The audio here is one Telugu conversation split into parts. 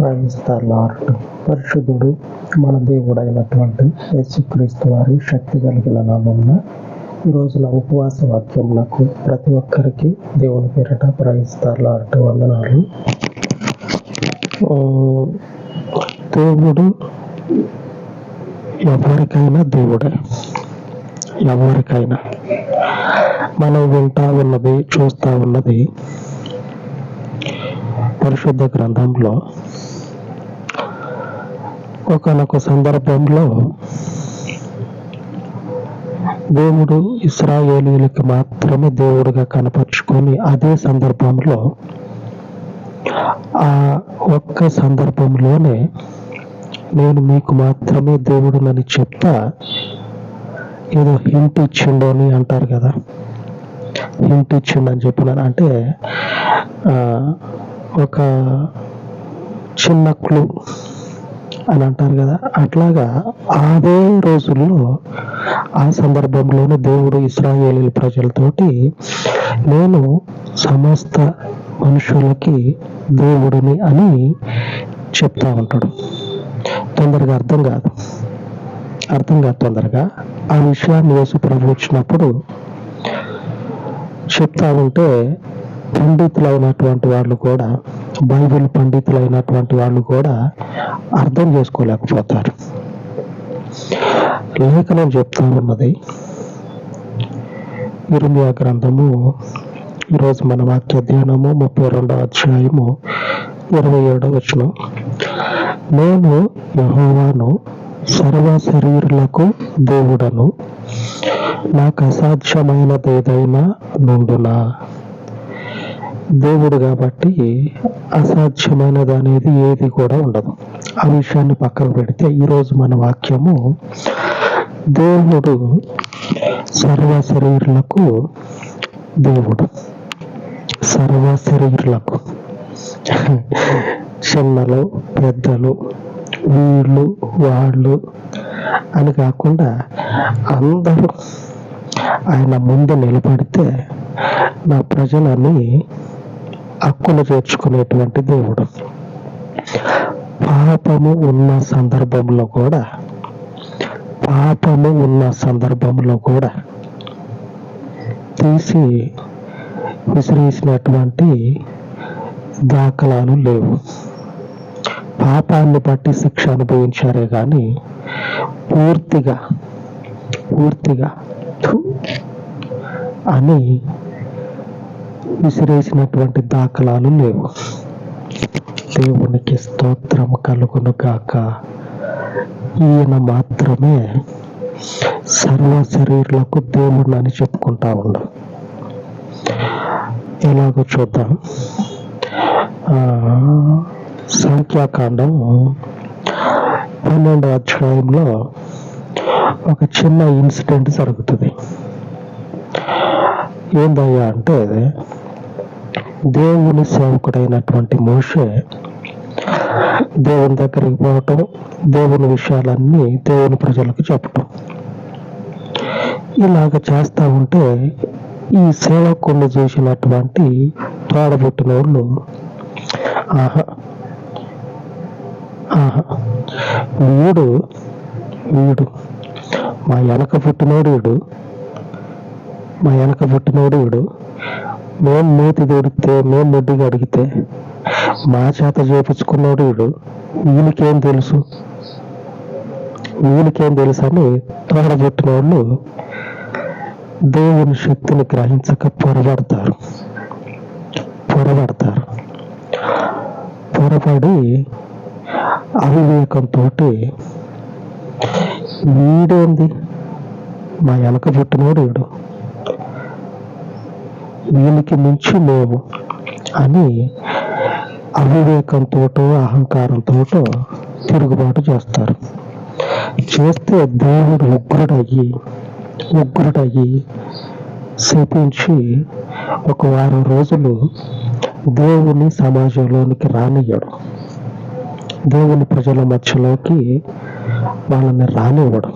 ప్రైజ్ ద లార్డ్ పరిశుద్ధుడు మన దేవుడైనటువంటి యేసుక్రీస్తు వారి శక్తి కలిగిన నామమున ఈ రోజున ఉపవాస వాక్యం నాకు ప్రతి ఒక్కరికి దేవుని పేరట ప్రైజ్ ద లార్డ్ వందనాలు దేవుడు ఎవరికైనా దేవుడే. ఎవరికైనా. మనం వింటా ఉన్నది చూస్తా ఉన్నది పరిశుద్ధ గ్రంథంలో ఒకనొక సందర్భంలో దేవుడు ఇస్రాయేలీలకు మాత్రమే దేవుడిగా కనపరుచుకొని అదే సందర్భంలో ఆ ఒక్క సందర్భంలోనే నేను మీకు మాత్రమే దేవుడునని చెప్తా ఏదో హింట్ ఇచ్చిండు అని అంటారు కదా. హింట్ ఇచ్చిండు అని చెప్పినాను. అంటే ఒక చిన్న క్లూ అని అంటారు కదా అట్లాగా అదే రోజుల్లో ఆ సందర్భంలోనే దేవుడు ఇస్రాయేలీ ప్రజలతోటి నేను సమస్త మనుషులకి దేవుడిని అని చెప్తా ఉంటాడు. తొందరగా అర్థం కాదు. అర్థం కాదు తొందరగా. ఆ విషయాన్ని యేసు ప్రభు వచ్చినప్పుడు చెప్తా ఉంటే పండితులైనటువంటి వాళ్ళు కూడా బైబిల్ పండితులైనటువంటి వాళ్ళు కూడా అర్థం చేసుకోలేకపోతారు. లేఖనం చెప్తా ఉన్నది ఇరుమియా గ్రంథము ఈరోజు మన వాక్య ధ్యానము ముప్పై రెండవ అధ్యాయము ఇరవై ఏడవ వచ్చును నేను యహోవాను సర్వ శరీరులకు దేవుడను నాకు అసాధ్యమైనది ఏదైనా నుండునా? దేవుడు కాబట్టి అసాధ్యమైనది అనేది ఏది కూడా ఉండదు. ఆ విషయాన్ని పక్కకు పెడితే ఈరోజు మన వాక్యము దేవుడు సర్వ శరీరులకు దేవుడు. సర్వ శరీరులకు చిన్నలు పెద్దలు వీళ్ళు వాళ్ళు అని కాకుండా అందరూ ఆయన ముందు నిలబడితే నా ప్రజలని హక్కును చేర్చుకునేటువంటి దేవుడు. పాపము ఉన్న సందర్భంలో కూడా పాపము ఉన్న సందర్భంలో కూడా తీసి విసిరేసినటువంటి దాఖలాలు లేవు. పాపాన్ని బట్టి శిక్ష అనుభవించారే కానీ పూర్తిగా పూర్తిగా అని విసిరేసినటువంటి దాఖలాలు లేవు. దేవునికి స్తోత్రం కలుగును గాక. ఈయన మాత్రమే సర్వ శరీరులకు దేవుడు అని చెప్పుకుంటా ఉండు. ఎలాగో చూద్దాం. ఆ, సంఖ్యాకాండం పన్నెండో అధ్యాయంలో ఒక చిన్న ఇన్సిడెంట్ జరుగుతుంది. ఏందయ్యా అంటే దేవుని సేవకుడైనటువంటి మోషే దేవుని దగ్గరికి పోవటం దేవుని విషయాలన్నీ దేవుని ప్రజలకు చెప్పటం. ఇలాగ చేస్తా ఉంటే ఈ సేవకుని చేసినటువంటి తోడబుట్టిన వాళ్ళు ఆహా ఆహా వీడు వీడు మా వెనక పుట్టినోడు వీడు మా వెనక పుట్టినోడు వీడు మేం మూతి దొరికితే మేం ముడ్డిగా అడిగితే మా చేత చేపించుకున్నాడు వీడు. వీనికేం తెలుసు? వీనికేం తెలుసు అని తోడబెట్టిన వాళ్ళు దేవుని శక్తిని గ్రహించక పొరబడతారు. పొరబడతారు. పొరపడి అవివేకంతో వీడేంది? మా వెనక పుట్టినోడు వీడు. వీళ్ళకి మించి మేము అని అవివేకంతో అహంకారంతో తిరుగుబాటు చేస్తారు. చేస్తే దేవుడు ఉగ్రుడయ్యి ఉగ్రుడయ్యి శపించి ఒక వారం రోజులు దేవుని సమాజంలోనికి రానియ్యడు. దేవుని ప్రజల మధ్యలోకి వాళ్ళని రానివ్వడు.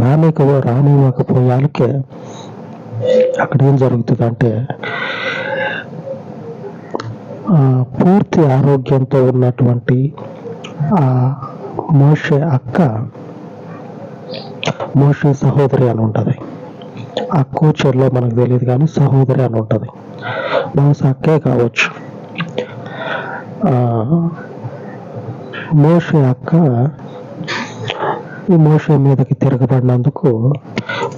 రానిక రానివ్వకపోయాలకే అక్కడ ఏం జరుగుతుందంటే పూర్తి ఆరోగ్యంతో ఉన్నటువంటి ఆ మోషే అక్క మోషే సహోదరి అని ఉంటుంది. అక్కో చెల్లో మనకు తెలియదు కానీ సహోదరి అని ఉంటుంది. బహుశా అక్కే కావచ్చు. మోషే అక్క ఈ మోషే మీదకి తిరగబడినందుకు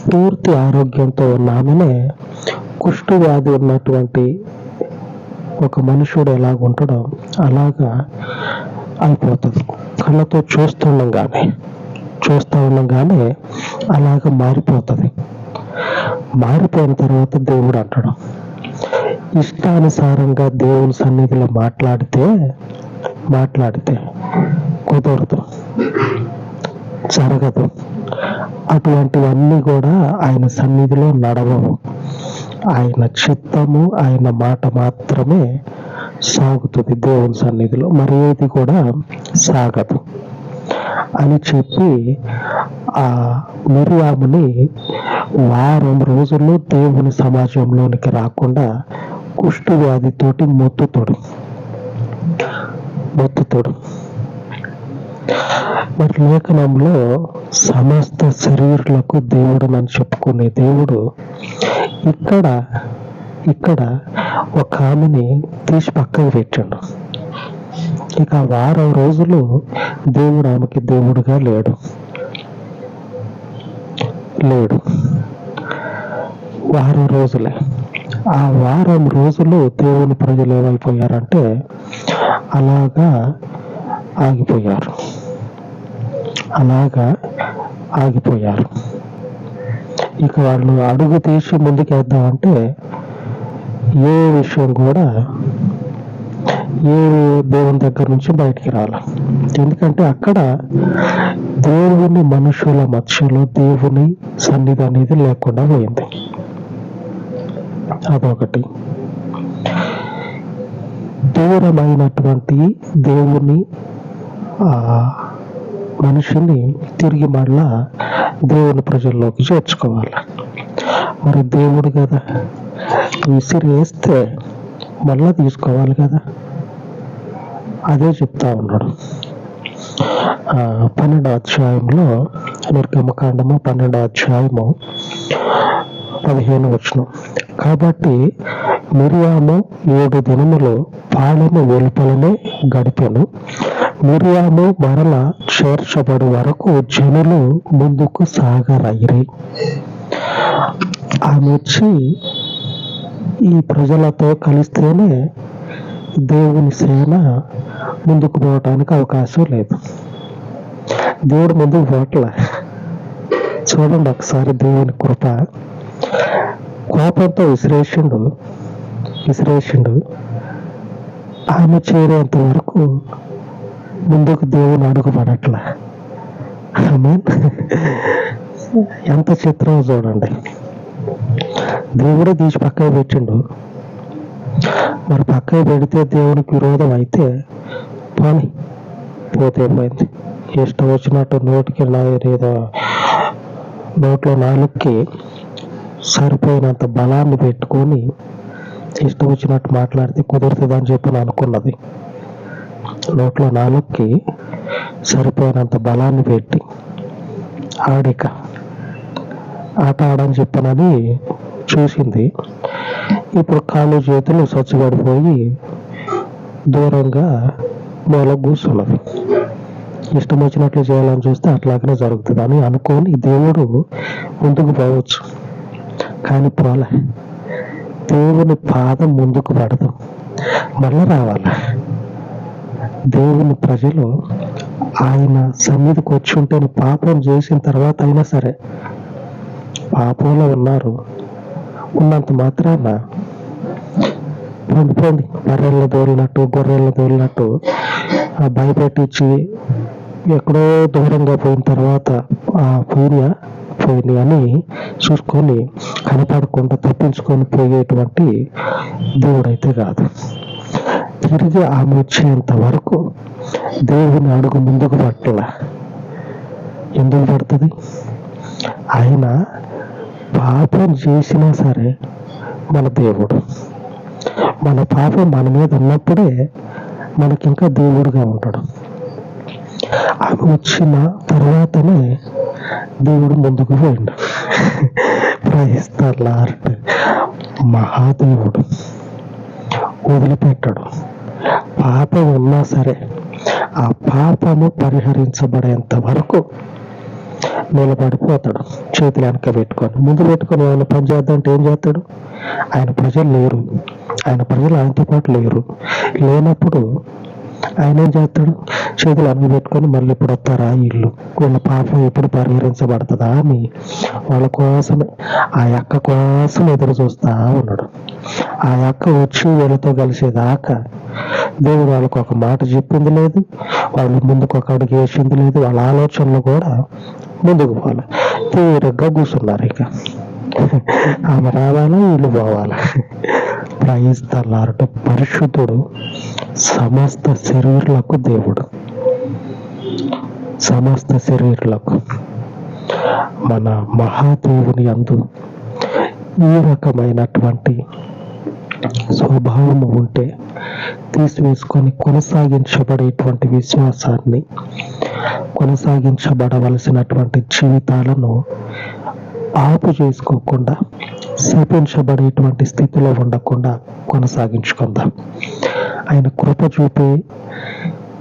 పూర్తి ఆరోగ్యంతో ఉన్న ఆమెనే కుష్టు వ్యాధి ఉన్నటువంటి ఒక మనుషుడు ఎలాగ ఉంటాడో అలాగా అయిపోతుంది. కళ్ళతో చూస్తుండగానే చూస్తూ ఉండగానే అలాగ మారిపోతుంది. మారిపోయిన తర్వాత దేవుడు అంటాడు ఇష్టానుసారంగా దేవుని సన్నిధిలో మాట్లాడితే మాట్లాడితే కుదరదు. జరగదు. అటువంటివన్నీ కూడా ఆయన సన్నిధిలో నడవవు. ఆయన చిత్తము ఆయన మాట మాత్రమే సాగుతుంది దేవుని సన్నిధిలో. మరి ఏది కూడా సాగదు. అని చెప్పి ఆ మిరియాముని వారం రోజుల్లో దేవుని సమాజంలోనికి రాకుండా కుష్టు వ్యాధితోటి మొత్తుతోడు. మొత్తుతోడు. మరి లేఖనంలో సమస్త శరీరులకు దేవుడు అని చెప్పుకునే దేవుడు ఇక్కడ ఇక్కడ ఒక ఆమెని తీసి పక్కకు పెట్టాడు. ఇక వారం రోజులు దేవుడు ఆమెకి దేవుడుగా లేడు. లేడు. వారం రోజులే. ఆ వారం రోజులు దేవుని ప్రజలు ఏమైపోయారంటే అలాగా ఆగిపోయారు. అలాగా ఆగిపోయారు. ఇక వాళ్ళు అడుగు తీసి ముందుకేద్దామంటే ఏ విషయం కూడా ఏ దేవుని దగ్గర నుంచి బయటికి రాల. ఎందుకంటే అక్కడ దేవుని మనుషుల మధ్యలో దేవుని సన్నిధి అనేది లేకుండా పోయింది. అదొకటి. దూరమైనటువంటి దేవుని ఆ మనిషిని తిరిగి మళ్ళా దేవుని ప్రజల్లోకి చేర్చుకోవాలి. మరి దేవుడు కదా విసిరి వేస్తే మళ్ళా తీసుకోవాలి కదా? అదే చెప్తా ఉన్నాడు. ఆ, పన్నెండో అధ్యాయంలో నిర్గమకాండము పన్నెండో అధ్యాయము పదిహేను వచ్చిన. కాబట్టి మిరియాము ఏడు దినములు పాలెము వెలుపలనే గడిపెను. మిరియాము మరల చేర్చబడి వరకు జనులు ముందుకు సాగరైరి ఆమె వచ్చి ఈ ప్రజలతో కలిస్తేనే దేవుని సేన ముందుకు పోవటానికి అవకాశం లేదు. దేవుడు ముందుకు పోవట్లే. చూడండి ఒకసారి దేవుని కృప. కోపంతో విసిరేసిండు విసిరేసిండు. ఆమె చేరేంత వరకు ముందుకు దేవుని అడుగుపడట్ల. ఆమె ఎంత చిత్రం చూడండి. దేవుడే తీసి పక్కకు పెట్టిండు. మరి పక్కకు పెడితే దేవునికి విరోధం అయితే పోని. పోతే పోయింది ఇష్టం వచ్చినట్టు నోటికి నా ఏదో నోట్లో నాలుగుకి సరిపోయినంత బలాన్ని పెట్టుకొని ఇష్టం వచ్చినట్టు మాట్లాడితే కుదురుతుందని చెప్పి అనుకున్నది. నోట్లో నాలుగుకి సరిపోయినంత బలాన్ని పెట్టి ఆడిక ఆట ఆడని చెప్పనని చూసింది. ఇప్పుడు కాళ్ళు చేతులు సచ్చుబడిపోయి దూరంగా మూల కూర్చున్నది. ఇష్టం వచ్చినట్లు చేయాలని చూస్తే అట్లాగనే జరుగుతుంది అని అనుకొని దేవుడు ముందుకు పోవచ్చు. కానీ పోలే. దేవుని పాదం ముందుకు పడదు. మళ్ళీ రావాలి. దేవుని ప్రజలు ఆయన సన్నిధికి వచ్చి ఉంటే పాపం చేసిన తర్వాత అయినా సరే పాపంలో ఉన్నారు. ఉన్నంత మాత్రాన పోండి పోండి బర్రెల్లో తోలినట్టు గొర్రెల్లో భయపెట్టించి ఎక్కడో దూరంగా పోయిన తర్వాత ఆ పోయిన పోయింది అని చూసుకొని కనపడకుండా తప్పించుకొని పోయేటువంటి దేవుడైతే కాదు. తిరిగి ఆమె వచ్చేంత వరకు దేవుని అడుగు ముందుకు పట్టల. ఎందుకు పడుతుంది? ఆయన పాపం చేసినా సరే మన దేవుడు. మన పాపం మన మీద ఉన్నప్పుడే మనకి ఇంకా దేవుడుగా ఉంటాడు. ఆమె వచ్చిన తర్వాతనే దేవుడు ముందుకు పోయిండు. ప్రయిస్తార్లార్ట్ మహాదేవుడు. వదిలిపెట్టడు. పాపం ఉన్నా సరే ఆ పాపము పరిహరించబడేంత వరకు నిలబడిపోతాడు. చేతులు వెనక పెట్టుకొని ముందు పెట్టుకొని ఆయన పని చేద్దామంటే ఏం చేస్తాడు? ఆయన ప్రజలు లేరు. ఆయన ప్రజలు ఆయనతో పాటు లేరు. లేనప్పుడు ఆయన ఏం చేస్తాడు? చేతులు వెనక పెట్టుకొని మళ్ళీ ఇప్పుడు వస్తారా ఇల్లు? వీళ్ళ పాపం ఎప్పుడు పరిహరించబడుతుందా అని వాళ్ళ కోసమే ఆ యొక్క కోసం ఎదురు చూస్తా ఉన్నాడు. ఆ యొక్క వచ్చి వీళ్ళతో కలిసేదాకా దేవుడు వాళ్ళకు ఒక మాట చెప్పింది లేదు వాళ్ళు ముందుకు ఒక అడుగు వేసింది లేదు వాళ్ళ ఆలోచనలు కూడా ముందుకు పోవాలి. తీరిగ్గా కూర్చున్నారు ఇక. ఆమె రావాలా వీళ్ళు పోవాలా? ప్రయిస్తలారట పరిశుద్ధుడు సమస్త శరీరులకు దేవుడు. సమస్త శరీరులకు. మన మహాదేవుని అందు ఈ రకమైనటువంటి స్వభావం ఉంటే తీసివేసుకొని కొనసాగించబడేటువంటి విశ్వాసాన్ని కొనసాగించబడవలసినటువంటి జీవితాలను ఆపు చేసుకోకుండా శపించబడేటువంటి స్థితిలో ఉండకుండా కొనసాగించుకుందాం. ఆయన కృప చూపే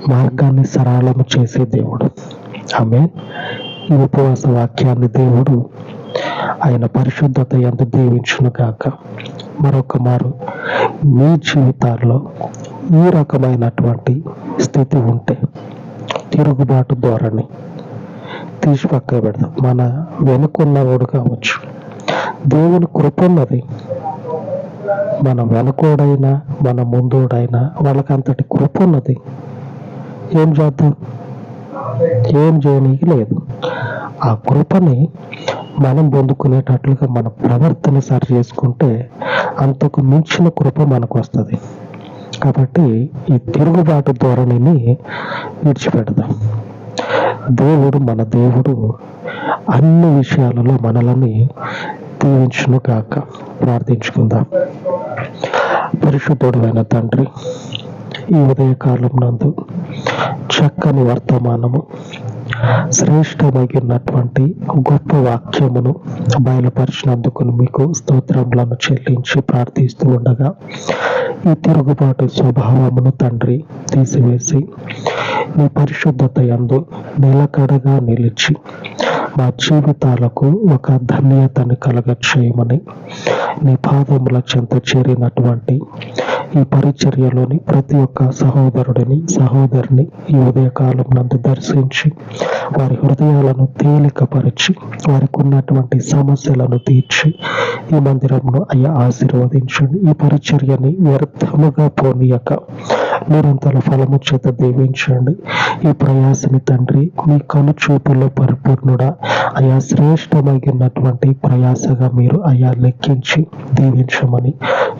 మార్గాన్ని సరళము చేసే దేవుడు. ఆమె ఈ ఉపవాస వాక్యాన్ని దేవుడు ఆయన పరిశుద్ధత ఎంత దీవించును కాక మరొక మారు మీ జీవితాల్లో ఈ రకమైనటువంటి స్థితి ఉంటే తిరుగుబాటు ధోరణి తీసి పక్కన పెడదాం. మన వెనుకున్నవాడు కావచ్చు. దేవుని కృప ఉన్నది. మన వెనకోడైనా మన ముందోడైనా వాళ్ళకి అంతటి కృప ఉన్నది. ఏం చేద్దాం? ఏం చేయనీకి లేదు. ఆ కృపని మనం పొందుకునేటట్లుగా మన ప్రవర్తన సరి చేసుకుంటే అంతకు మించిన కృప మనకు వస్తుంది. కాబట్టి ఈ తిరుగుబాటు ధోరణిని విడిచిపెడదాం. దేవుడు మన దేవుడు అన్ని విషయాలలో మనలని దీవించును కాక ప్రార్థించుకుందాం. పరిశుద్ధుడైన తండ్రి ఈ ఉదయకాలం నందు చక్కని వర్తమానము శ్రేష్టమైనటువంటి గొప్ప వాక్యమును బయలుపరిచినందుకు మీకు స్తోత్రములను చెల్లించి ప్రార్థిస్తూ ఉండగా ఈ తిరుగుబాటు స్వభావమును తండ్రి తీసివేసి నీ పరిశుద్ధత యందు నిలకడగా నిలిచి మా జీవితాలకు ఒక ధన్యతని కలగ చేయమని నీ పాదముల చెంత చేరినటువంటి ఈ పరిచర్యలోని ప్రతి ఒక్క సహోదరుడిని సహోదరిని ఈ ఉదయకాలం నందు దర్శించి వారి హృదయాలను తేలికపరిచి వారికి ఉన్నటువంటి సమస్యలను తీర్చి ఈ మందిరంను అయ్యా ఆశీర్వదించండి. ఈ పరిచర్యని వ్యర్థముగా పోనీయక నిరంతర ఫలము చేత దీవించండి. ఈ ప్రయాసని తండ్రి మీ కనుచూపుల్లో పరిపూర్ణుడా అయా శ్రేష్టమైనటువంటి ప్రయాసగా మీరు అయా లెక్కించి దీవించమని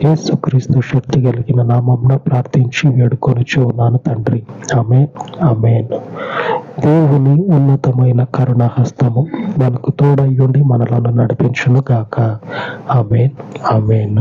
యేసుక్రీస్తు శక్తి కలిగిన నామంన ప్రార్థించి వేడుకొనుచు ఉన్నాను తండ్రి. ఆమె ఆమెన్. దేవుని ఉన్నతమైన కరుణాహస్తము మనకు తోడయ్యుండి మనలను నడిపించును గాక ఆమెన్. ఆమెన్.